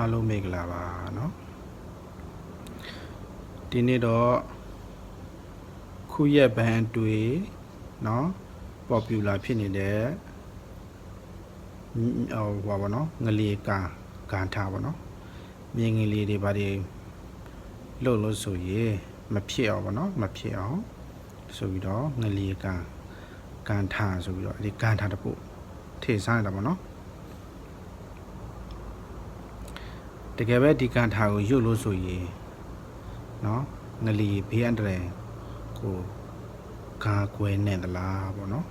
အားလုံးမင်္ဂလာပါเนาะဒီနေ့တော့ခုရက်ဘန်းတွေเนาะ popular ဖြစ်နေတဲ့ဟိုဘာပါเนาะငလီကန်ကန်ထားပါเนาะမြင်ငလီတွေဘာတွေလှုပ်လို့ဆိုရင်မဖြစ်အောင်ပါเนาะမဖြစ်အောင်ဆိုပြီးတော့ငလီကန်ကန်ထားဆိုပြီးတော့ဒီကန်ထားတစ်ခုထည့်စားရတာပါเ တကယ်ပဲဒီကန်ထာကိုရွတ်လို့ဆိုရင်နော်ငလီဘေးအန္တရာယ်ကိုဂါကွယ်နေသလားပေါ့နော်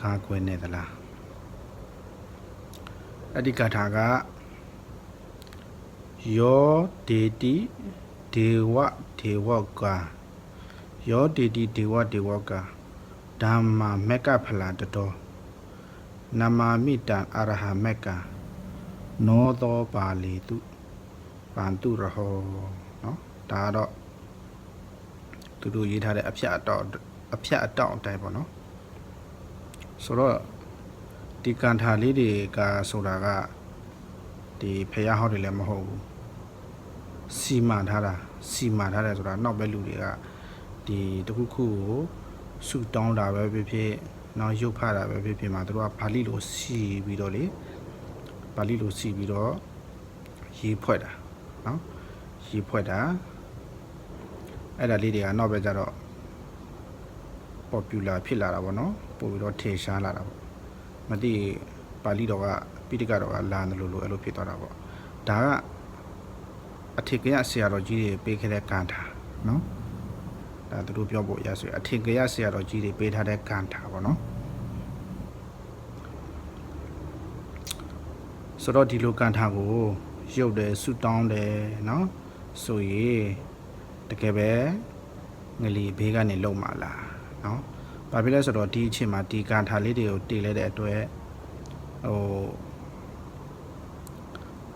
ဂါကွယ်နေသလားအဲ့ဒီကာထာကယောဒေတိဒေဝဒေဝကာယောဒေတိဒေဝဒေဝကာဓမ္မမက္ကဖလာတတော်နမာမိတံအရဟမက္ကာ နောသောပါလီတုပန်တုရဟောเนาะဒါကတော့သူတို့ရေးထားတဲ့အဖြတ်အတော့အဖြတ်အတောက်အတိုင်းပေါ့เนาะဆိုတော့ဒီကန်ထာလေးတွေကဆိုတာကဒီဖះဟောက်တွေလည်းမဟုတ်ဘူးစီမံထားတာစီမံထားတယ်ဆိုတာနောက်ပဲလူတွေကဒီတခုခုကိုဆူတောင်းတာပဲဖြစ်ဖြစ်နောက်ရုပ်ဖတာပဲဖြစ်ဖြစ်မှာတို့ကဗာလိလိုစီပြီးတော့လေ ဗာလိလိုစီပြီးတော့ရေးဖွဲ့တာနော်ရေးဖွဲ့တာအဲ့ဒါလေးတွေကနောက်ပဲကြတော့ popular ဖြစ်လာတာပေါ့နော်ပို့ပြီးတော့ထင်ရှားလာတာပေါ့မသိပါဠိတော်ကပိဋကတော်ကလာတယ်လို့လို့အဲ့လိုဖြစ်သွားတာပေါ့ဒါကအထေကရဆရာတော်ကြီးတွေပေးခဲ့တဲ့ကံထာနော်ဒါသူတို့ပြောဖို့ရဆိုရင်အထေကရဆရာတော်ကြီးတွေပေးထားတဲ့ကံထာပေါ့နော် ဆိုတော့ဒီလိုကံထာကိုရုပ်တယ်ဆူတောင်းတယ်နော်ဆိုရင်တကယ်ပဲငလီဘေးကနေလုံมาလားနော်ဘာဖြစ်လဲဆိုတော့ဒီအချိန်မှာဒီကံထာလေးတွေကိုတည်လဲတဲ့အတွက်ဟို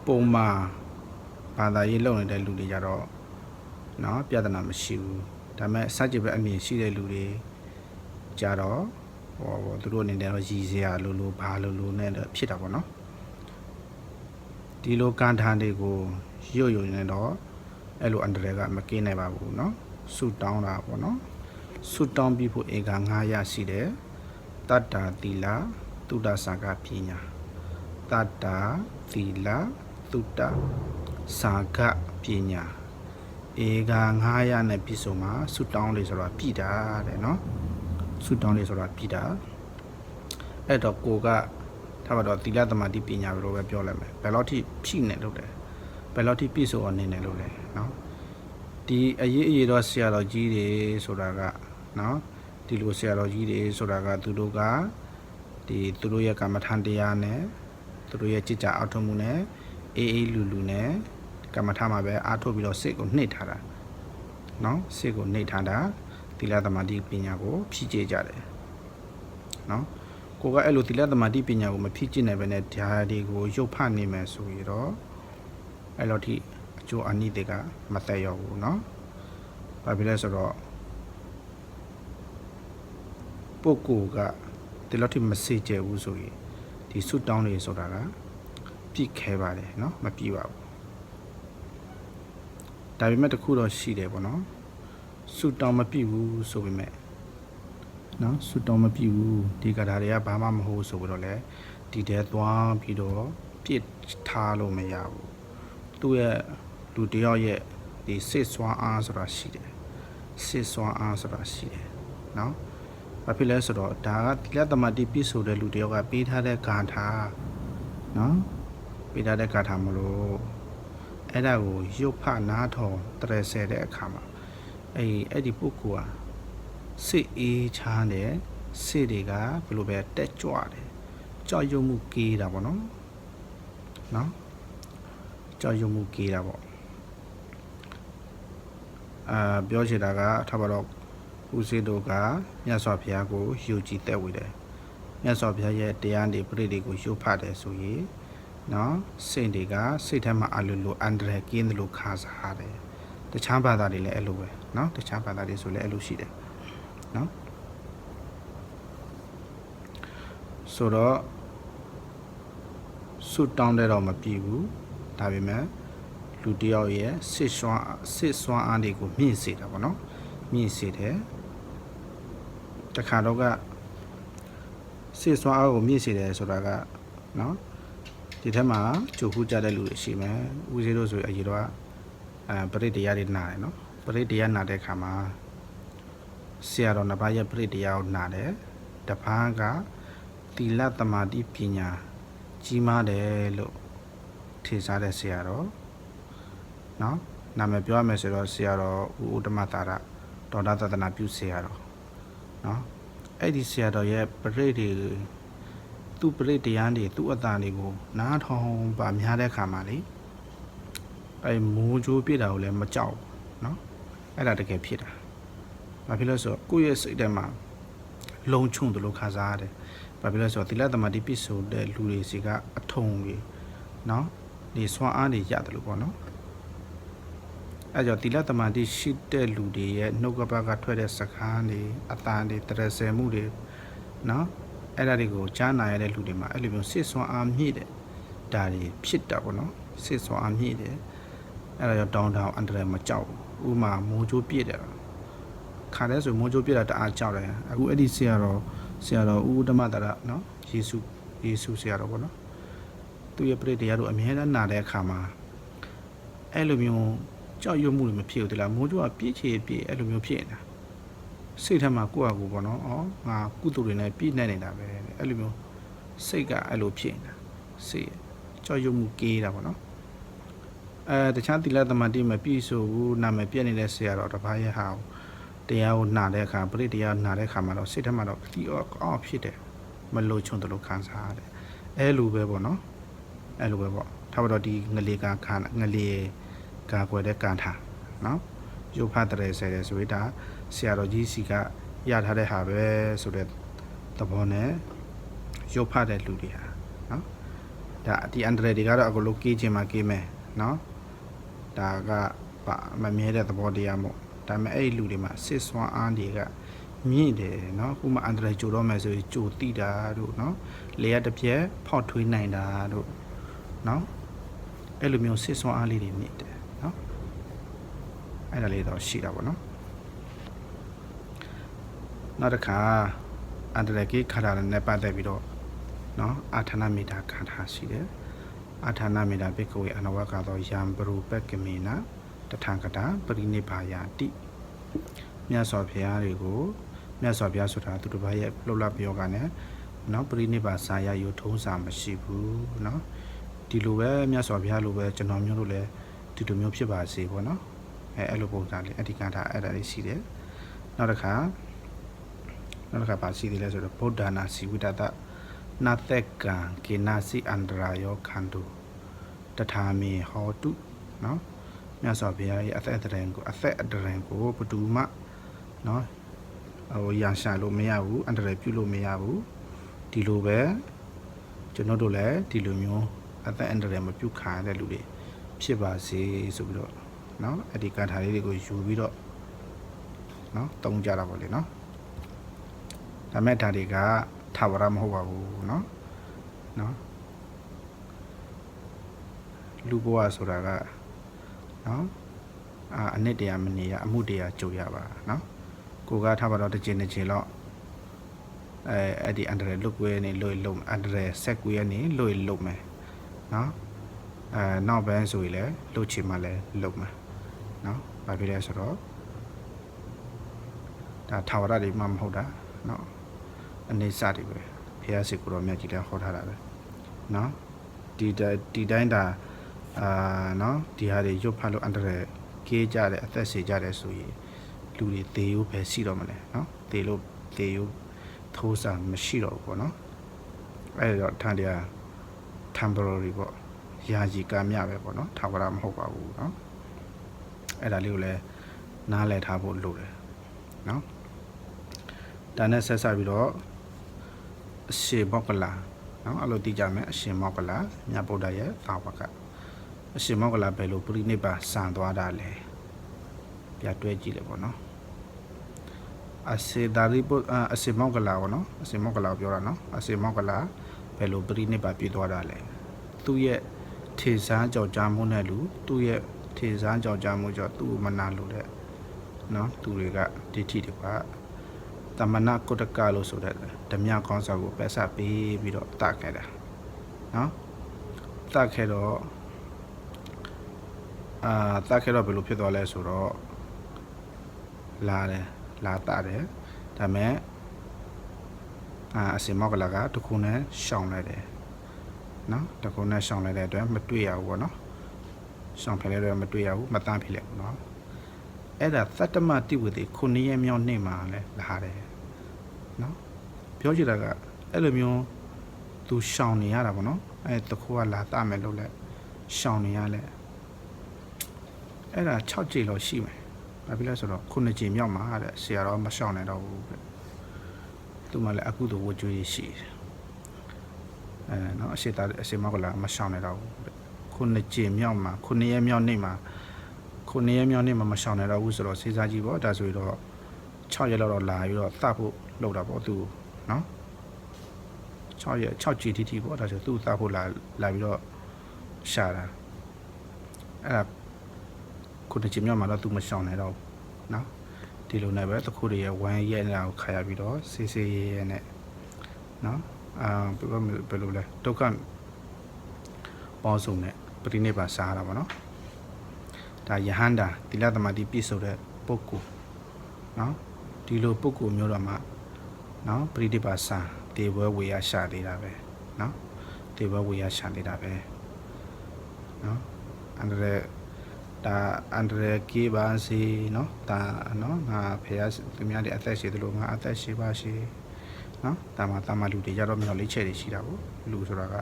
ပုံမှာဘာသာရေးလုံနေတဲ့လူတွေကြတော့နော်ပြဿနာမရှိဘူးဒါပေမဲ့စကြပဲအမြင်ရှိတဲ့လူတွေကြတော့ဟောသူတို့အနေနဲ့တော့ရည်စရာလိုလိုဘာလိုလိုနဲ့ဖြစ်တာပေါ့နော် ဒီလိုကန်ထန်တွေကိုရွတ်ရွတ်နေတော့အဲ့လိုအန္တရာယ်ကမကင်းနိုင်ပါဘူးเนาะဆူတောင်းတာပေါ့เนาะဆူတောင်းပြီးဖို့ဧက9ရရှိတယ်တတ္တာတိလာတုဒ္ဒစာကပညာတတ္တာတိလာတုဒ္ဒစာကပညာဧက9ရနဲ့ပြည့်စုံမှာဆူတောင်းလေးဆိုတာပြည်တာတဲ့เนาะဆူတောင်းလေးဆိုတာပြည်တာအဲ့တော့ကိုက ထားပါတော့သီလသမာဓိပညာဘယ်လိုပဲပြောလိုက်မယ်ဘယ်လောက်ထိဖြည့်နေလို့လဲဘယ်လောက်ထိပြည့်စုံအောင်နေနေလို့လဲနော်ဒီအရေးအရေးတော့ဆရာတော်ကြီးတွေဆိုတာကနော်ဒီလိုဆရာတော်ကြီးတွေဆိုတာကသူတို့ကဒီသူတို့ရဲ့ကမ္မထန်တရားနဲ့သူတို့ရဲ့จิตကြအောက်ထုံမှုနဲ့အေးအေးလူလူနဲ့ကမ္မထမှာပဲအားထုတ်ပြီးတော့စိတ်ကိုနှိပ်ထားတာနော်စိတ်ကိုနှိပ်ထားတာသီလသမာဓိပညာကိုဖြည့်ကျကြတယ်နော် ကိုကအဲ့လိုသီလသမာဓိပညာကိုမဖြည့်ကျင့်နိုင်ဘဲနဲ့ဓာတ်တွေကိုရုပ်ဖနေမယ်ဆိုရင်တော့အဲ့လိုထိအကျိုးအနိဒေကမသက်ရောက်ဘူးเนาะဘာဖြစ်လဲဆိုတော့ပုဂ္ဂိုလ်ကဒီလောက်ထိမစေကြဘူးဆိုရင်ဒီဆွတောင်းတွေဆိုတာကပြည့်ခဲပါတယ်เนาะမပြည့်ပါဘူးဒါပေမဲ့တခုတော့ရှိတယ်ပေါ့နော်ဆွတောင်းမပြည့်ဘူးဆိုပေမဲ့ နော်ဆွတောင်းမပြည့်ဘူးဒီကထာတွေကဘာမှမဟုတ်ဆိုပြီးတော့လေဒီတဲသွားပြီးတော့ပြစ်ထားလို့မရဘူးသူ့ရဲ့လူတယောက်ရဲ့ဒီစစ်စွမ်းအားဆိုတာရှိတယ်စစ်စွမ်းအားဆိုတာရှိတယ်နော်ဘာဖြစ်လဲဆိုတော့ဒါကတိလသမတိပြည့်စုံတဲ့လူတယောက်ကပေးထားတဲ့ဂါထာနော်ပေးထားတဲ့ဂါထာမလို့အဲ့ဒါကိုရုပ်ဖနားထောင်တရဆဲတဲ့အခါမှာအဲ့အဲ့ဒီပုဂ္ဂိုလ်ဟာ စိတ်အေးချမ်းတယ်စိတ်တွေကဘယ်လိုပဲတက်ကြွတယ်ကြောက်ရွံ့မှုကေးတာပေါ့နော်နော်ကြောက်ရွံ့မှုကေးတာပေါ့အာပြောချင်တာကထားပါတော့ဦးစေးတို့ကမြတ်စွာဘုရားကိုယုံကြည်သက်ဝေတယ်မြတ်စွာဘုရားရဲ့တရားတွေပြိဋိတွေကိုရုပ်ဖတ်တယ်ဆိုရင်နော်စိတ်တွေကစိတ်ထဲမှာအလိုလိုအန္တရာယ်ကင်းတယ်လို့ခါစားတယ်တခြားဘာသာတွေလည်းအဲ့လိုပဲနော်တခြားဘာသာတွေဆိုလည်းအဲ့လိုရှိတယ် နော်ဆိုတော့ဆုတောင်းတဲ့တော့မပြည့်ဘူးသဒါပေမဲ့လူတစ်ယောက်ရဲ့စစ်စွမ်းစစ်စွမ်းအားတွေကိုမြင့်စေတာပေါ့နော်မြင့်စေတယ်တခါတော့ကစစ်စွမ်းအားကိုမြင့်စေတယ်ဆိုတာကနော်ဒီထက်မှာကြိုခုကြတဲ့လူတွေရှိမယ်ဦးစီးတို့ဆိုရင်အရင်တော့အဲပရိတရားတွေနာတယ်နော်ပရိတရားနာတဲ့အခါမှာ ဆရာတော်နှစ်ပါးရဲ့ပရိတရားကိုနာတယ်တပားကသီလသမာဓိပညာကြီးမားတယ်လို့ထင်ရှားတဲ့ဆရာတော်နော်နာမည်ပြောရမယ်ဆိုတော့ဆရာတော်ဦးဥတ္တမသာရတော်တာသဒနာပြုဆရာတော်နော်အဲ့ဒီဆရာတော်ရဲ့ပရိတွေသူ့ပရိတရားတွေသူ့အတန်တွေကိုနားထောင်ပါများတဲ့ခါမှာလေအဲမိုးကြိုးပြစ်တာကိုလည်းမကြောက်ဘူးနော်အဲ့ဒါတကယ်ဖြစ်တာ ။ဘာဖြစ်လဲဆိုတော့ကိုယ့်ရဲ့စိတ်ထဲမှာလုံချုံတယ်လို့ခံစားရတယ်။ဘာဖြစ်လဲဆိုတော့သီလသမာဓိပြည့်စုံတဲ့လူတွေစီကအထုံကြီးနော်ဒီဆွမ်းအားတွေရတယ်လို့ပေါ့နော်။အဲကြောင့်သီလသမာဓိရှိတဲ့လူတွေရဲ့နှုတ်ကပတ်ကထွက်တဲ့စကားတွေအတန်တွေတရဆယ်မှုတွေနော်အဲ့ဒါတွေကိုကြားနာရတဲ့လူတွေမှာအဲ့လိုမျိုးစစ်ဆွမ်းအားမြင့်တဲ့ဒါတွေဖြစ်တာပေါ့နော်စစ်ဆွမ်းအားမြင့်တယ်အဲ့ဒါကြောင့်တောင်းတောင်းအန္တရာယ်မကြောက်ဘူးဥမာမိုးချိုးပြည့်တယ် ခါတဲ့ဆိုမိုးချိုးပြည့်တာတအားကြောက်တယ်အခုအဲ့ဒီဆရာတော်ဆရာတော်ဦးဓမ္မတရနော်ယေရှုယေရှုဆရာတော်ပေါ့နော်သူရဲ့ပြိတ္တရားတို့အမြဲတမ်းနာတဲ့အခါမှာအဲ့လိုမျိုးကြောက်ရွံ့မှုတွေမဖြစ်ဘူးတလားမိုးချိုးကပြည့်ချေပြည့်အဲ့လိုမျိုးဖြစ်နေတာစိတ်ထဲမှာကိုယ့်အကူပေါ့နော်ဩငါကုသိုလ်တွေနဲ့ပြည့်နေနေတာပဲအဲ့လိုမျိုးစိတ်ကအဲ့လိုဖြစ်နေတာစိတ်ကြောက်ရွံ့မှုကေးတာပေါ့နော်အဲတခြားသီလသမารတိမပြည့်စုံဘူးနာမည်ပြည့်နေတဲ့ဆရာတော်တစ်ပါးရဲ့ဟာကို တရားကိုနာတဲ့အခါပရိတရားနာတဲ့အခါမှာတော့စိတ်ထဲမှာတော့ဒီအောအောက်ဖြစ်တယ်မလို့ချုံတယ်လို့ခံစားရတယ်အဲလိုပဲပေါ့နော်အဲလိုပဲပေါ့ထားပါတော့ဒီငလေကခါငလေကာကွယ်တဲ့ကန်ထားနော်ရုပ်ဖတ်တဲ့ဆယ်တယ်ဆိုရင်ဒါဆရာတော်ကြီးစီကရထားတဲ့ဟာပဲဆိုတဲ့သဘောနဲ့ရုပ်ဖတ်တဲ့လူတွေဟာနော်ဒါဒီအန်ဒရယ်တွေကတော့အကုန်လုံးကေးခြင်းမှာကေးမယ်နော်ဒါကမမြဲတဲ့သဘောတရားမို့ ဒါပေမဲ့အဲ့ဒီလူတွေမှာစစ်စွမ်းအားတွေကမြင့်တယ်เนาะခုမှအန်ဒရယ်ကြိုတော့မယ်ဆိုရင်ကြိုတိတာတို့เนาะလေရတစ်ပြက်ဖောက်ထွေးနိုင်တာတို့เนาะအဲ့လိုမျိုးစစ်စွမ်းအားလေးတွေမြင့်တယ်เนาะအဲ့ဒါလေးတော့ရှိတာပေါ့เนาะနောက်တစ်ခါအန်ဒရယ်ကြီးခါတာနဲ့ပတ်သက်ပြီးတော့เนาะအာထနာမီတာခါထားရှိတယ်အာထာနာမေတာဘေကဝေအနဝကသောယံပရူပက်ကမေနာ တထံကတာပရိနိဗ္ဗာယာတိမြတ်စွာဘုရားတွေကိုမြတ်စွာဘုရားဆိုတာသူတစ်ပါးရဲ့လှုပ်လှပြောကနဲ့နော်ပရိနိဗ္ဗာန်စာရယူထုံးစာမရှိဘူးနော်ဒီလိုပဲမြတ်စွာဘုရားလိုပဲကျွန်တော်မျိုးတို့လည်းဒီလိုမျိုးဖြစ်ပါစေပေါ့နော်အဲအဲ့လိုပုံစံလေးအဓိကတာအဲ့ဒါလေးရှိတယ်နောက်တစ်ခါနောက်တစ်ခါပါရှိသေးလဲဆိုတော့ဗုဒ္ဓနာစီဝိတတနာသက်ကံကေနာစီအန္တရာယောခန္တုတထာမေဟောတုနော် မြတ်စွာဘုရားရဲ့အသက်အတရံကိုအသက်အတရံကိုဘဒူမနော်ဟိုရန်ရှာလို့မရဘူးအန္တရာယ်ပြုလို့မရဘူးဒီလိုပဲကျွန်တော်တို့လည်းဒီလိုမျိုးအသက်အန္တရာယ်မပြုခံရတဲ့လူတွေဖြစ်ပါစေဆိုပြီးတော့နော်အဲ့ဒီကာထာလေးတွေကိုယူပြီးတော့နော်တုံးကြတာပေါ့လေနော်ဒါမဲ့ဒါတွေကထာဝရမဟုတ်ပါဘူးเนาะเนาะလူဘဝဆိုတာက နော်အာအနစ်တရားမနေရအမှုတရားကြုံရပါနော်ကိုကထားပါတော့တစ်ချိန်တစ်ချိန်တော့အဲအဲ့ဒီအန်ဒရယ်လုတ်ကွဲနေလွိလုံအန်ဒရယ်ဆက်ကွဲနေလွိလုံမယ်နော်အဲနောက်ပိုင်းဆိုရင်လည်းလုတ်ချင်မှလည်းလုတ်မယ်နော်ဘာဖြစ်လဲဆိုတော့ဒါထာဝရတွေမှမဟုတ်တာနော်အနေစတွေပဲဖះစီကိုတော်မြတ်ကြီးလည်းဟောထားတာပဲနော်ဒီဒီတိုင်းဒါ အာနော်ဒီဟာတွေရွတ်ဖတ်လို့အန္တရာယ်ကြေးကြတယ်အသက်ရှည်ကြတယ်ဆိုရင်လူတွေသေရိုးပဲရှိတော့မလဲနော်သေလို့သေရိုးထိုးစာမရှိတော့ဘူးပေါ့နော်အဲ့တော့ထန်တရား temporary ပေါ့ယာယီကမြပဲပေါ့နော်ထာဝရမဟုတ်ပါဘူးနော်အဲ့ဒါလေးကိုလည်းနားလည်ထားဖို့လိုတယ်နော်ဒါနဲ့ဆက်ဆက်ပြီးတော့အရှင်မောကလာနော်အဲ့လိုသိကြမယ်အရှင်မောကလာမြတ်ဗုဒ္ဓရဲ့သာဝက အရှင်မောကလာဘယ်လိုပြိနိဗ္ဗာန်စံသွားတာလဲပြတွဲကြည့်လေပေါ့နော်အစေဒါရိပုအစေမောကလာပေါ့နော်အစေမောကလာပြောတာနော်အစေမောကလာဘယ်လိုပြိနိဗ္ဗာန်ပြည့်သွားတာလဲသူ့ရဲ့ထထေစမ်းကြောက်ကြမှုနဲ့လူသူ့ရဲ့ထေစမ်းကြောက်ကြမှုကြောင့်သူ့ကိုမနာလို့တဲ့နော်သူတွေကဒိဋ္ဌိတွေကတမနာကုတ္တကလို့ဆိုတဲ့ဓမြကောင်းဆောင်ကိုပက်ဆက်ပေးပြီးတော့တတ်ခဲ့တာနော်တတ်ခဲ့တော့ အာတတ်ခဲ့တော့ဘယ်လိုဖြစ်သွားလဲဆိုတော့လာတယ်လာတတ်တယ်ဒါပေမဲ့အာအစင်မောက်ကလာကတခုနဲ့ရှောင်လိုက်တယ်နော်တကုန်းနဲ့ရှောင်လိုက်တဲ့အတွက်မတွေ့ရဘူးပေါ့နော်ရှောင်ဖယ်လိုက်တဲ့အတွက်မတွေ့ရဘူးမတန်းဖြစ်လိုက်ဘူးနော်အဲ့ဒါသတ္တမတိဝတိခုနှစ်ရက်မြောက်နေ့မှာလဲလာတယ်နော်ပြောချင်တာကအဲ့လိုမျိုးသူရှောင်နေရတာပေါ့နော်အဲ့တခုကလာတမယ်လို့လဲရှောင်နေရလဲ အဲ့ဒါ6ကြိမ်လောက်ရှိမယ်ဘာဖြစ်လဲဆိုတော့ခုနှစ်ကြိမ်မြောက်မှာတဲ့ဆရာတော်မရှောင်နိုင်တော့ဘူးတဲ့သူမှလည်းအခုတော့ဝတ်ကြွေးရှိတယ်အဲနော်အရှိတာအရှိမောက်ကလာမရှောင်နိုင်တော့ဘူးတဲ့ခုနှစ်ကြိမ်မြောက်မှာခုနှစ်ရက်မြောက်နေ့မှာခုနှစ်ရက်မြောက်နေ့မှာမရှောင်နိုင်တော့ဘူးဆိုတော့စဉ်းစားကြည့်ပေါ့ဒါဆိုရင်တော့6ရက်လောက်တော့လာပြီးတော့သဖို့လောက်တာပေါ့သူနော်6ရက်6ကြိမ်တိတိပေါ့ဒါဆိုသူ့သဖို့လာလာပြီးတော့ရှာတာအဲ့ဒါ ခုတစ်ချိန်မြောက်မှာတော့သူမရှောင်နေတော့နော်ဒီလိုနဲ့ပဲတခုတည်းရဲ့ဝမ်းရဲ့နာကိုခါရပြီးတော့စေးစေးရဲရဲနဲ့နော်အာဘယ်လိုလဲဒုက္ခပေါင်းစုံနဲ့ပရိနိဗ္ဗာန်စားရတာပေါ့နော်ဒါယဟန္တာသီလသမာဓိပြည့်စုံတဲ့ပုဂ္ဂိုလ်နော်ဒီလိုပုဂ္ဂိုလ်မျိုးတော့မှနော်ပရိနိဗ္ဗာန်စားတေဝဝေယရှာသေးတာပဲနော်တေဝဝေယရှာသေးတာပဲနော်အဲ့ဒါ ဒါအန္တရာယ်ကြီးပါစေနော်ဒါနော်ငါဖေရသူများတွေအသက်ရှိသလိုငါအသက်ရှိပါရှိနော်တာမတာမလူတွေကြတော့မြောက်လေးချက်တွေရှိတာပေါ့လူဆိုတာက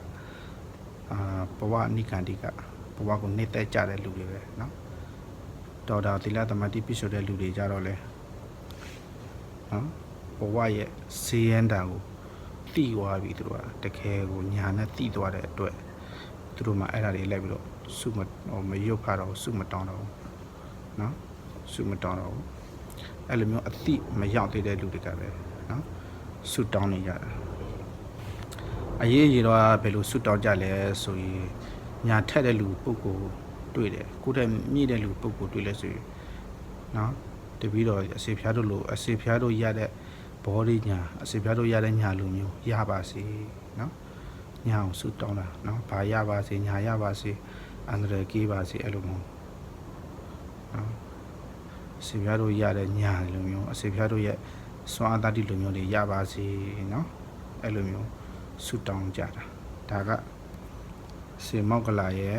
အာဘဝနိကန္တိကဘဝကိုနှိမ့်သက်ကြတဲ့လူတွေပဲနော်တော်တာသီလသမတိပြည့်စုံတဲ့လူတွေကြတော့လေနော်ဘဝရဲ့ဈေးရန်တာကိုတိသွားပြီသူတို့ကတကယ်ကိုညာနဲ့တိသွားတဲ့အတွက် သူတို့မှအဲ့ဒါတွေလိုက်ပြီးတော့စုမဟိုမရုပ်ဖားတော့စုမတောင်းတော့ဘူးနော်စုမတောင်းတော့ဘူးအဲ့လိုမျိုးအတိမရောက်သေးတဲ့လူတွေကပဲနော်ဆွတောင်းနေကြတာအရေးကြီးတော့ဘယ်လိုဆွတောင်းကြလဲဆိုရင်ညာထက်တဲ့လူပုဂ္ဂိုလ်တွေ့တယ်ကိုယ်တည်းမြင့်တဲ့လူပုဂ္ဂိုလ်တွေ့လဲဆိုရင်နော်တပီတော့အစေဖျားတို့လိုအစေဖျားတို့ရတဲ့ဘောဓိညာအစေဖျားတို့ရတဲ့ညာလိုမျိုးရပါစေနော် ညအောင်ဆုတောင်းတာနော်ဘာရပါစေညာရပါစေအန္တရာယ်ကြီးပါစေအဲ့လိုမျိုးနော်စေဖျားတို့ရတဲ့ညာလိုမျိုးအစေဖျားတို့ရဲ့စွမ်းအားတတိလိုမျိုးတွေရပါစေနော်အဲ့လိုမျိုးဆုတောင်းကြတာဒါကစေမောက်ကလာရဲ့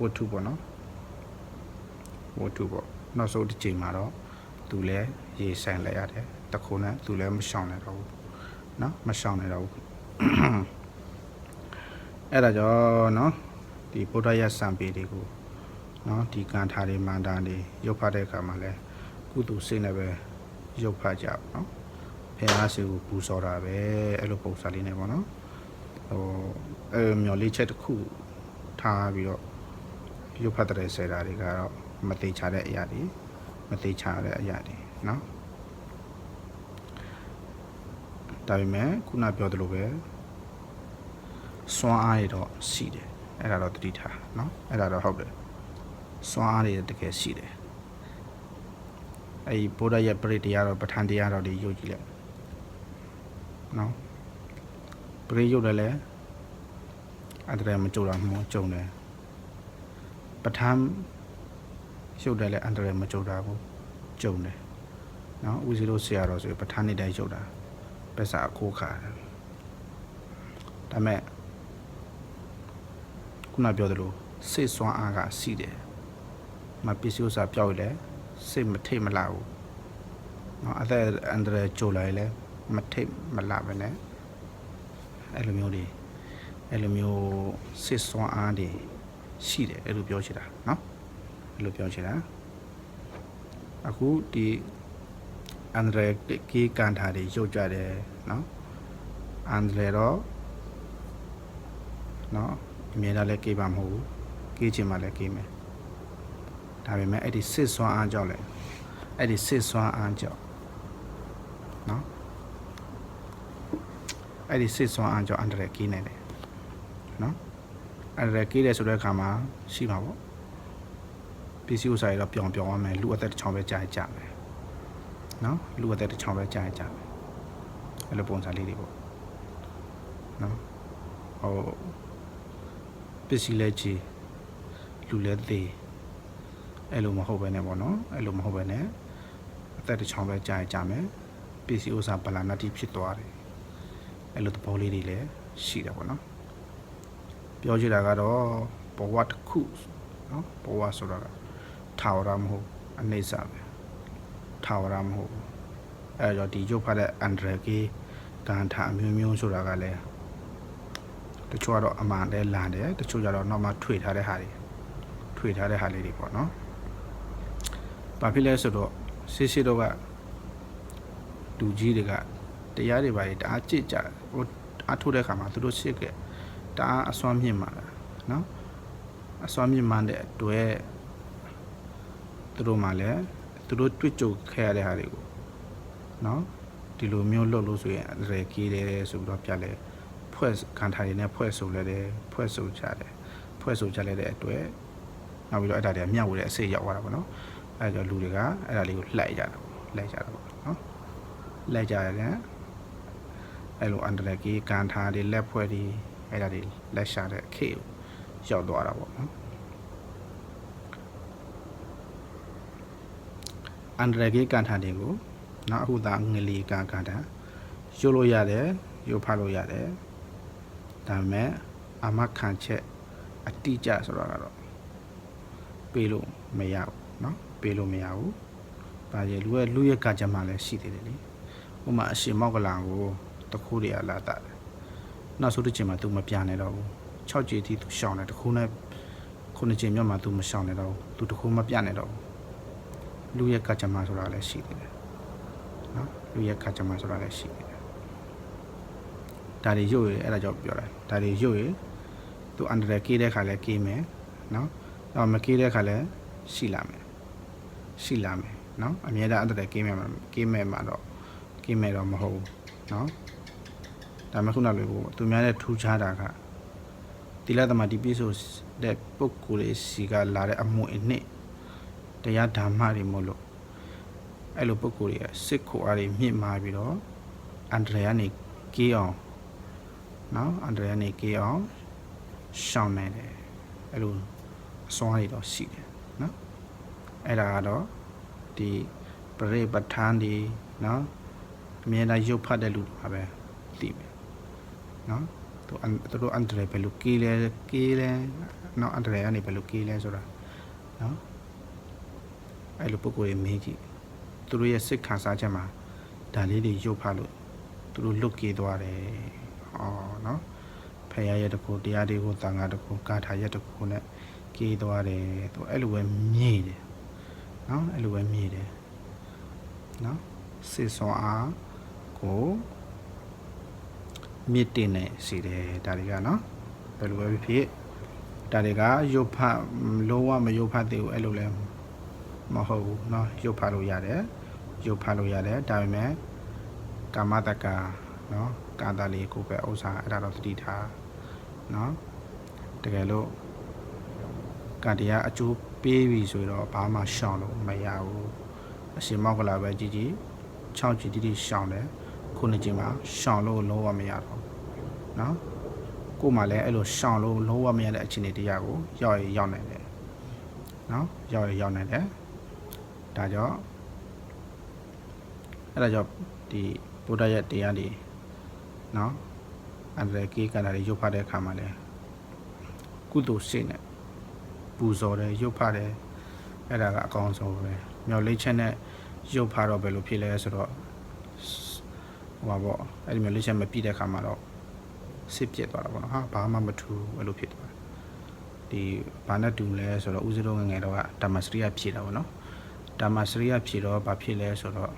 ဝတ္ထုပေါ့နော်ဝတ္ထုပေါ့နောက်ဆုံးတစ်ချိန်မှာတော့သူလည်းရေဆိုင်လိုက်ရတယ်တခုနဲ့သူလည်းမရှောင်နိုင်တော့ဘူးနော်မရှောင်နိုင်တော့ဘူး အဲ့ဒါကြောင့်เนาะဒီဗုဒ္ဓရစံပေတွေကိုเนาะဒီကံထားတွေမန္တာတွေရုပ်ဖတ်တဲ့အခါမှာလဲကုသိုလ်စိတ်နဲ့ပဲ ရုပ်ဖတ်ကြပါနော်ဖះဆီကိုပူစော်တာပဲအဲ့လိုပုံစံလေးနဲ့ပေါ့နော်ဟိုအဲမျော်လေးချက်တစ်ခုထားပြီးတော့ရုပ်ဖတ်တဲ့ဆယ်တာတွေကတော့မသိချတဲ့အရာတွေမသိချတဲ့အရာတွေနော်ဒါပေမဲ့ခုနပြောသလိုပဲ စွမ်းအားရတော့ရှိတယ်အဲ့ဒါတော့တတိထားနော်အဲ့ဒါတော့ဟုတ်တယ်စွမ်းအားတွေတကယ်ရှိတယ်အဲ့ဒီဗုဒ္ဓရဲ့ပရိတရားတော်ပဋ္ဌာန်းတရားတော်တွေယုတ်ကြည့်လိုက်နော်ပရိယုတ်တယ်လေအဲ့ဒါလည်းမကြုံတာမှကြုံတယ်ပဋ္ဌာန်းယုတ်တယ်လေအန္တရာယ်မကြုံတာဘူးကြုံတယ်နော်ဦးစီးလို့ဆရာတော်ဆိုပဋ္ဌာန်းနေတိုင်းယုတ်တာပက်စာအခိုးခါတယ်ဒါမဲ့ခု နပြောသလိုစိတ်စွမ်းအားကရှိတယ်မပစ္စည်းဥစ္စာပြောက်လဲစိတ်မထိတ်မလာဘူးနော်အသက်အန္တရာယ်ကြိုလာရင်လည်းမထိတ်မလာပဲနဲ့အဲ့လိုမျိုးတွေအဲ့လိုမျိုးစစ်စွမ်းအားတွေရှိတယ်အဲ့လိုပြောချင်တာနော်အဲ့လိုပြောချင်တာအခုဒီအန္တရာယ်ကေးကန်တာတွေရုပ်ကြတယ်နော်အန္တရာယ်တော့နော် အမြဲတမ်းလည်းကေးပါမဟုတ်ဘူးကေးချင်မှလည်းကေးမယ်ဒါပေမဲ့အဲ့ဒီစစ်စွမ်းအားကြောင့်လေအဲ့ဒီစစ်စွမ်းအားကြောင့်နော်အဲ့ဒီစစ်စွမ်းအားကြောင့်အန္တရာယ်ကင်းနေတယ်နော်အန္တရာယ်ကင်းတယ်ဆိုတဲ့အခါမှာရှိမှာပေါ့ပစ္စည်းဥစ္စာတွေတော့ပျောင်ပျောင်ရမယ်လူအသက်တစ်ချောင်းပဲကြာကြမယ်နော်လူအသက်တစ်ချောင်းပဲကြာကြမယ်အဲ့လိုပုံစံလေးတွေပေါ့နော်ဟို ပစ္စည်းလဲကြီးလူလဲသေးအဲ့လိုမဟုတ်ပဲနဲ့ပေါ့နော်အဲ့လိုမဟုတ်ပဲနဲ့အသက်တစ်ချောင်းပဲကြာကြမယ်ပစ္စည်းဥစ္စာဗလာနာတိဖြစ်သွားတယ်အဲ့လိုသဘောလေးတွေလည်းရှိတယ်ပေါ့နော်ပြောချင်တာကတော့ဘဝတစ်ခုနော်ဘဝဆိုတာကထာဝရမဟုတ်အနေစာပဲထာဝရမဟုတ်အဲ့တော့ဒီရုပ်ဖတ်တဲ့အန်ဒရကေဂန္ဓာအမျိုးမျိုးဆိုတာကလည်း တချို့ကတော့အမှန်တည်းလာတယ်တချို့ကျတော့နောက်မှထွေထားတဲ့ဟာတွေထွေထားတဲ့ဟာလေးတွေပေါ့နော်ဘာဖြစ်လဲဆိုတော့စစ်စစ်တော့ကလူကြီးတွေကတရားတွေပါတအားကြစ်ကြဟိုအားထုတ်တဲ့ခါမှာသူတို့ရှစ်ကတအားအစွမ်းမြင့်မှာလားနော်အစွမ်းမြင့်မှန်တဲ့အတွက်သူတို့မှလည်းသူတို့တွေ့ကြုံခဲ့ရတဲ့ဟာတွေကိုနော်ဒီလိုမျိုးလုပ်လို့ဆိုရင်ရေကြီးတယ်ဆိုပြီးတော့ပြလဲ ဖွဲ့ခံထားရတဲ့ဖွဲ့ဆိုလဲတယ်ဖွဲ့ဆိုကြတယ်ဖွဲ့ဆိုကြလဲတဲ့အတွက်နောက်ပြီးတော့အဲ့ဒါတွေကမျှဝေတဲ့အစိတ်ရောက်သွားတာပေါ့နော်အဲ့ကြောင့်လူတွေကအဲ့ဒါလေးကိုလှိုက်ကြတာပေါ့လှိုက်ကြတာပေါ့နော်လှိုက်ကြရတယ်အဲ့လိုအန်ဒရကီကန်ထားတွေလက်ဖွဲ့တွေအဲ့ဒါတွေလက်ရှာတဲ့ခေတ်ကိုရောက်သွားတာပေါ့နော်အန်ဒရကီကန်ထားတွေကိုနောက်အခုသာငလီကန်ကန်တာရုပ်လို့ရတယ်ရုပ်ဖတ်လို့ရတယ် ဒါပေမဲ့အာမခံချက်အတိအကျဆိုတာကတော့ပေးလို့မရဘူးเนาะပေးလို့မရဘူး။ဘာရဲ့လူရဲ့လူရဲ့ကကြမှာလည်းရှိသေးတယ်လေ။ဥပမာအရှင်မောက်ကလာကိုတခိုးတွေကလာတာ။နောက်ဆုံးတစ်ချိန်မှာသူမပြနိုင်တော့ဘူး။6ကြိမ်ထိသူရှောင်တယ်တခိုးနဲ့ခုနှစ်ကြိမ်မြောက်မှာသူမရှောင်နိုင်တော့ဘူး။သူတခိုးမပြနိုင်တော့ဘူး။လူရဲ့ကကြမှာဆိုတာလည်းရှိသေးတယ်။เนาะလူရဲ့ကကြမှာဆိုတာလည်းရှိတယ် ဒါတွေရုပ်ရအဲ့ဒါကြောင့်ပြောတာ။ဒါတွေရုပ်ရ तू အန်ဒရကေးတဲ့ခါလဲကေးမယ်နော်။တော့မကေးတဲ့ခါလဲရှိလာမယ်။ရှိလာမယ်နော်။အမြဲတမ်းအန်ဒရကေးမယ်မှာကေးမယ်မှာတော့ကေးမယ်တော့မဟုတ်ဘူးနော်။ဒါမှခုနလိုကိုသူများနဲ့ထူးခြားတာကတိလသမတိပြည့်စုံတဲ့ပုဂ္ဂိုလ်လေးစီကလာတဲ့အမှုအနှစ်တရားဓမ္မတွေမို့လို့အဲ့လိုပုဂ္ဂိုလ်တွေကစစ်ခိုအားတွေမြင့်မာပြီးတော့အန်ဒရယာနေကေးအောင် နော်အန်ဒရယာနေကေးအောင်ရှောင်းနေတယ်အဲ့လိုအစွမ်းတွေတော့ရှိတယ်နော်အဲ့ဒါကတော့ဒီပရိပဋ္ဌာန်ဒီနော်အမြဲတမ်းရုပ်ဖတ်တဲ့လူတွေပါပဲသိမယ်နော်သူအန်သူတို့အန်ဒရဘယ်လိုကေးလဲကေးလဲနော်အန်ဒရကနေဘယ်လိုကေးလဲဆိုတာနော်အဲ့လိုပုံကိုယ်ရေးမေးကြည့်သူတို့ရဲ့စိတ်ခံစားချက်မှာဒါလေးတွေရုပ်ဖတ်လို့သူတို့လွတ်ကေးသွားတယ် ဟောနော်ဖရာရဲ့တကူတရားတွေကိုတန်ခါတကူကာထာရဲ့တကူနဲ့ကေးသွားတယ်သူအဲ့လိုပဲမြေ့တယ်နော်အဲ့လိုပဲမြေ့တယ်နော်စစ်စောအားကိုမြစ်တင်နေစီတယ်ဒါတွေကနော်ဘယ်လိုပဲဖြစ်ဖြစ်ဒါတွေကရုပ်ဖတ်လုံးဝမရုပ်ဖတ်သေးဘူးအဲ့လိုလဲမဟုတ်ဘူးเนาะရုပ်ဖတ်လို့ရတယ်ရုပ်ဖတ်လို့ရတယ်ဒါပေမဲ့ကာမတက္က နော်ကာတာလေးကိုပဲဥစားအဲ့ဒါတော့သတိထားနော်တကယ်လို့ကာတရားအကျိုးပေးပြီဆိုတော့ဘာမှရှောင်လို့မရဘူးအရှင်မောက်ကလာပဲကြည်ကြည်6ကြည်တိတိရှောင်တယ်ခုနှစ်ကြည်မှာရှောင်လို့လုံးဝမရတော့နော်ကို့မှာလည်းအဲ့လိုရှောင်လို့လုံးဝမရတဲ့အခြေအနေတရားကိုရောက်ရရောက်နိုင်တယ်နော်ရောက်ရရောက်နိုင်တယ်ဒါကြောင့်အဲ့ဒါကြောင့်ဒီဗုဒ္ဓရဲ့တရားတွေ နော်အဲ့ဒါကေးကတာတွေရုပ်ဖတ်တဲ့အခါမှာလည်းကုသိုလ်စိတ်နဲ့ပူဇော်တယ်ရုပ်ဖတ်တယ်အဲ့ဒါကအကောင်းဆုံးပဲမျော်လင့်ချက်နဲ့ရုပ်ဖတ်တော့ဘယ်လိုဖြစ်လဲဆိုတော့ဟိုပါပေါ့အဲ့ဒီမျော်လင့်ချက်မပြည့်တဲ့အခါမှာတော့စစ်ပြစ်သွားတာပေါ့နော်ဟာဘာမှမထူအဲ့လိုဖြစ်သွားတယ်ဒီဘာနဲ့တူလဲဆိုတော့ဦးဇင်းတို့ငငယ်တော့ကဓမ္မစရိယဖြေတာပေါ့နော်ဓမ္မစရိယဖြေတော့ဘာဖြစ်လဲဆိုတော့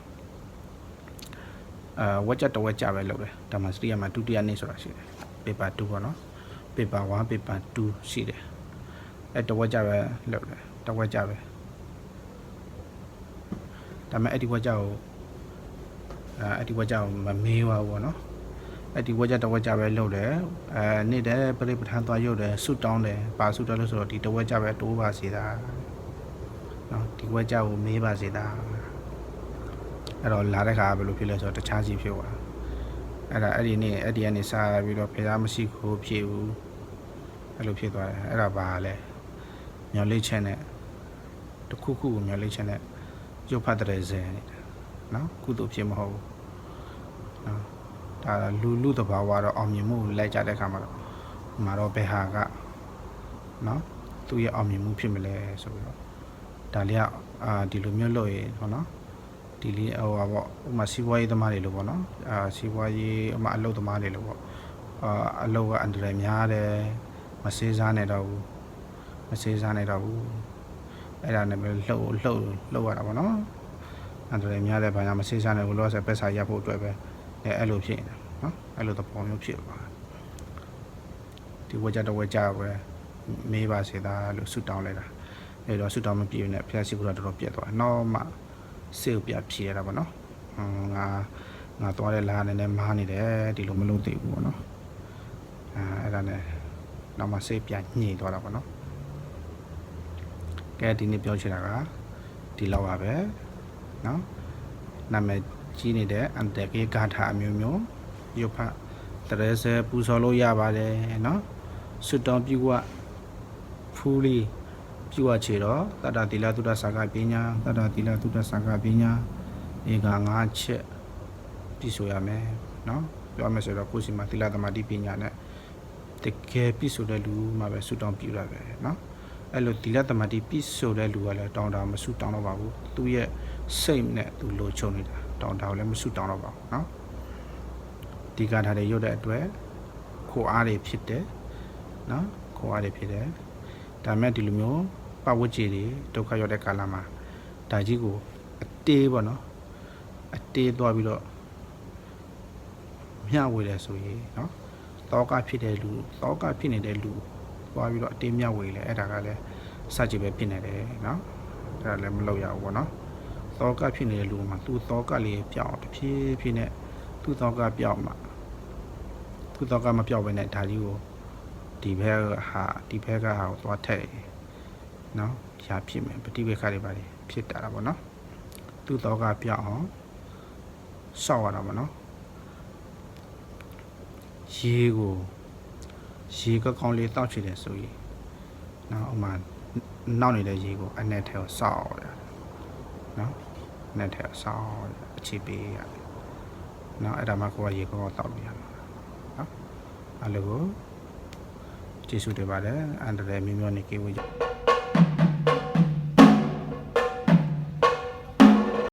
အာဝက်ကြတဝက်ကြပဲလုပ်တယ်ဓမ္မစရိယမှာဒုတိယနေ့ဆိုတာရှိတယ်ပေပါ2ပေါ့နော်ပေပါ1ပေပါ2ရှိတယ်အဲတဝက်ကြပဲလုပ်တယ်တဝက်ကြပဲဒါပေမဲ့အဲ့ဒီဝက်ကြကိုအဲအဲ့ဒီဝက်ကြကိုမမေးပါဘူးပေါ့နော်အဲ့ဒီဝက်ကြတဝက်ကြပဲလုပ်တယ်အဲနေ့တည်းပရိပဋ္ဌာန်သွားရုပ်တယ်ဆုတောင်းတယ်ပါဆုတောင်းလို့ဆိုတော့ဒီတဝက်ကြပဲတိုးပါစေတာနော်ဒီဝက်ကြကိုမေးပါစေတာ အဲ့တော့လာတဲ့ခါဘယ်လိုဖြစ်လဲဆိုတော့တခြားစီဖြစ်သွားအဲ့ဒါအဲ့ဒီနေ့အဲ့ဒီကနေစားပြီးတော့ဖះမရှိခိုးဖြစ်ဘူးအဲ့လိုဖြစ်သွားတယ်အဲ့ဒါပါလဲမျော်လင့်ချက်နဲ့တစ်ခုခုကိုမျော်လင့်ချက်နဲ့ရုပ်ဖတ်တဲ့ဇယ်နေတာနော်ကုသိုလ်ဖြစ်မဟုတ်ဘူးနော်ဒါလူလူတဘာဝတော့အောင်မြင်မှုကိုလိုက်ကြတဲ့အခါမှာတော့ဒီမှာတော့ဘယ်ဟာကနော်သူ့ရဲ့အောင်မြင်မှုဖြစ်မလဲဆိုပြီးတော့ဒါလေးကအာဒီလိုမျိုးလုပ်ရင်ဟောနော် ဒီလေးဟိုပါပေါ့ဥပမာစီးပွားရေးသမားတွေလို့ပေါ့နော်အာစီးပွားရေးဥပမာအလုပ်သမားတွေလို့ပေါ့အာအလုပ်ကအန္တရာယ်များတယ်မစေးစားနေတော့ဘူးမစေးစားနေတော့ဘူးအဲ့ဒါနဲ့ပဲလှုပ်လှုပ်လှုပ်ရတာပေါ့နော်အန္တရာယ်များတယ်ဘာမှမစေးစားနေဘူးလို့ဆိုပက်စာရပ်ဖို့အတွက်ပဲအဲအဲ့လိုဖြစ်နေတာနော်အဲ့လိုသဘောမျိုးဖြစ်သွားတယ်ဒီဝကြတော့ဝကြပဲမေးပါစေတာလို့ဆုတောင်းလိုက်တာအဲ့တော့ဆုတောင်းမပြည့်နဲ့ဖျက်စီကတော့တော်တော်ပြတ်သွားနောက်မှ စေကိုပြဖြေရတာပေါ့နော်ငါငါသွားတဲ့လမ်းအနေနဲ့မားနေတယ်ဒီလိုမလုပ်သေးဘူးပေါ့နော်အဲအဲ့ဒါနဲ့နောက်မှစေပြန်ညှိသွားတာပေါ့နော်ကဲဒီနေ့ပြောချင်တာကဒီလောက်ပါပဲနော်နာမည်ကြီးနေတဲ့အန်တကေဂါထာအမျိုးမျိုးရုပ်ဖတ်တရဲဆဲပူဇော်လို့ရပါတယ်နော်ဆွတောင်ပြုကဖူးလေး ပြုကချေတော့တတ္တတိလသုဒ္ဓစာကပညာတတ္တတိလသုဒ္ဓစာကပညာဧက၅ချက်ပြည့်စုံရမယ်เนาะပြောမယ်ဆိုတော့ကိုယ်စီမှာတိလသမာဓိပညာနဲ့တကယ်ပြည့်စုံတဲ့လူမှပဲဆွတောင်းပြုရပဲเนาะအဲ့လိုတိလသမာဓိပြည့်စုံတဲ့လူကလည်းတောင်းတာမဆွတောင်းတော့ပါဘူးသူရဲ့ စိတ်နဲ့သူလိုချုံနေတာတောင်းတာကိုလည်းမဆုတောင်းတော့ပါဘူးเนาะဒီကထားတွေရုပ်တဲ့အတွက်ခိုအားတွေဖြစ်တယ်เนาะခိုအားတွေဖြစ်တယ်ဒါမဲ့ဒီလိုမျိုး ပတ်ဝန်းကျင်တွေဒုက္ခရောက်တဲ့ကာလမှာဒါကြီးကိုအတေးပေါ့နော်အတေးသွားပြီးတော့မျှဝေတယ်ဆိုရင်နော်တောကဖြစ်တဲ့လူတောကဖြစ်နေတဲ့လူသွားပြီးတော့အတင်းမျှဝေလဲအဲ့ဒါကလည်းစကြည့်ပဲဖြစ်နေတယ်နော်အဲ့ဒါလည်းမလုပ်ရဘူးပေါ့နော်တောကဖြစ်နေတဲ့လူမှာသူ့တောကလေးပြောင်းတဖြည်းဖြည်းနဲ့သူ့တောကပြောင်းမှာသူ့တောကမပြောင်းဘဲနဲ့ဒါကြီးကိုဒီဘက်ဟာဒီဘက်ကဟာကိုသွားထည့် နော်ရှားဖြစ်မယ်ပฏิဝေခတွေပါလေဖြစ်တာတာပေါ့နော်သူ့သောကပြောင်းအောင်စောက်ရတာပေါ့နော်ရေကိုရေကကောင်းလေးတောက်ချင်တယ်ဆိုရင်နော်ဥမာနောက်နေတဲ့ရေကိုအနဲ့ထဲကိုစောက်ရတယ်နော်နဲ့ထဲအဆောင်အခြေပေးရတယ်နော်အဲ့ဒါမှကိုယ်ကရေကောင်းတောက်လို့ရမှာနော်အဲ့လိုကိုကျေးဇူးတင်ပါတယ်အန်တရယ်မျိုးမျိုးနေကေဝေး